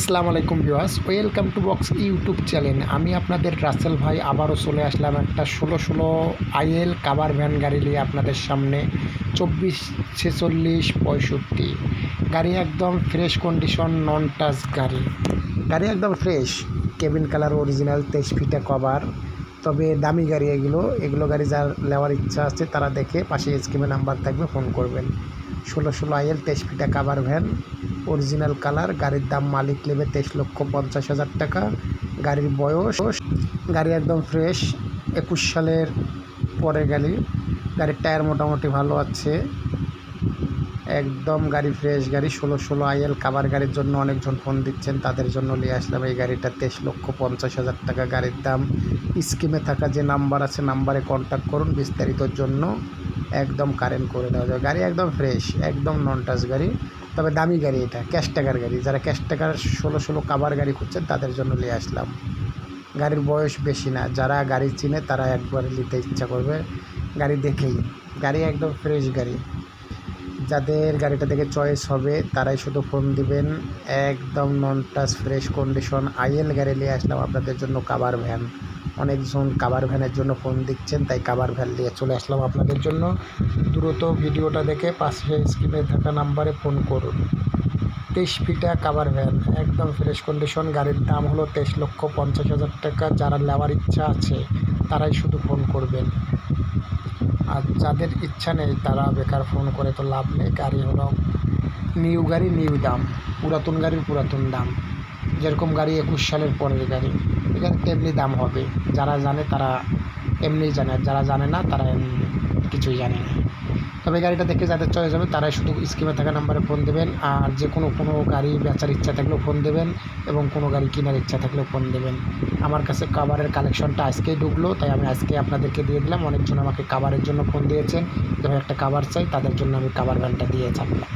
আসসালামু আলাইকুম viewers, welcome to box YouTube channel. আমি আপনাদের রাসেল ভাই, আবারও চলে আসলাম একটা ষোলো ষোলো আইএল কাবার ভ্যান গাড়ি নিয়ে আপনাদের সামনে, চব্বিশ ছেচল্লিশ পঁয়ষট্টি। গাড়ি একদম ফ্রেশ কন্ডিশন নন টাচ গাড়ি। গাড়ি একদম ফ্রেশ, কেবিন কালার অরিজিনাল, তেইশ ফিটা কভার। তবে দামি গাড়ি এগুলো এগুলো গাড়ি যার নেওয়ার ইচ্ছা আছে তারা দেখে পাশে স্কিমে নাম্বার থাকবে, ফোন করবেন। ষোলো ষোলো আইএল, তেইশ ফিটা কাভার ভ্যান অরিজিনাল কালার গাড়ির দাম মালিক নেবে তেইশ লক্ষ পঞ্চাশ হাজার টাকা। গাড়ির বয়স, গাড়ি একদম ফ্রেশ একুশ সালের পরে গাড়ি। গাড়ির টায়ার মোটামুটি ভালো আছে। একদম গাড়ি ফ্রেশ গাড়ি, ষোলো ষোলো আইএল কাভার গাড়ির জন্য অনেকজন ফোন দিচ্ছেন, তাদের জন্য নিয়ে আসলাম এই গাড়িটা, তেইশ লক্ষ পঞ্চাশ হাজার টাকা গাড়ির দাম। স্কিমে থাকা যে নাম্বার আছে নাম্বারে কন্ট্যাক্ট করুন বিস্তারিতর জন্য একদম কারেন্ট করে দেওয়া যাবে। গাড়ি একদম ফ্রেশ একদম নন টাচ গাড়ি। তবে দামি গাড়ি এটা ক্যাশ টাকার গাড়ি। যারা ক্যাশ টাকার ষোলো ষোলো কাবার গাড়ি খুঁজছেন, তাদের জন্য নিয়ে আসলাম। গাড়ির বয়স বেশি না, যারা গাড়ি চিনে তারা একবার নিতে ইচ্ছা করবে। গাড়ি দেখেই, গাড়ি একদম ফ্রেশ গাড়ি। যাদের গাড়িটা দেখে চয়েস হবে, তারাই শুধু ফোন দিবেন। একদম নন টাচ ফ্রেশ কন্ডিশন আইএল গাড়ি নিয়ে আসলাম আপনাদের জন্য কাবার ভ্যান অনেকজন কাবার ভ্যানের জন্য ফোন দিচ্ছেন, তাই কাবার ভ্যান নিয়ে চলে আসলাম আপনাদের জন্য। দ্রুত ভিডিওটা দেখে পাশে স্ক্রিনে থাকা নাম্বারে ফোন করুন। তেইশ ফিটা কাবার ভ্যান একদম ফ্রেশ কন্ডিশন গাড়ির দাম হলো তেইশ লক্ষ পঞ্চাশ হাজার টাকা। যারা নেওয়ার ইচ্ছা আছে, তারাই শুধু ফোন করবেন। আর যাদের ইচ্ছা নেই তারা বেকার ফোন করে তো লাভ নেই। গাড়ি হলো নিউ গাড়ি, নিউ দাম। পুরাতন গাড়ির পুরাতন দাম। যেরকম গাড়ি একুশ সালের পরের গাড়ি, এখানে তেমনি দাম হবে। যারা জানে তারা এমনি জানে, যারা জানে না তারা এমনি কিছুই জানে না। তবে গাড়িটা দেখে যাদের চয়েস হবে, তারাই শুধু স্কিমে থাকা নাম্বারে ফোন দেবেন, আর যে কোনো কোনো গাড়ি বেচার ইচ্ছা থাকলেও ফোন দেবেন, এবং কোনো গাড়ি কেনার ইচ্ছা থাকলেও ফোন দেবেন। আমার কাছে কাভারের কালেকশনটা আজকেই ঢুকলো, তাই আমি আজকে আপনাদেরকে দিয়ে দিলাম। অনেকজন আমাকে কাভারের জন্য ফোন দিয়েছেন যখন একটা কাভার চাই, তাদের জন্য আমি কাভার ভ্যানটা দিয়ে থাকলাম।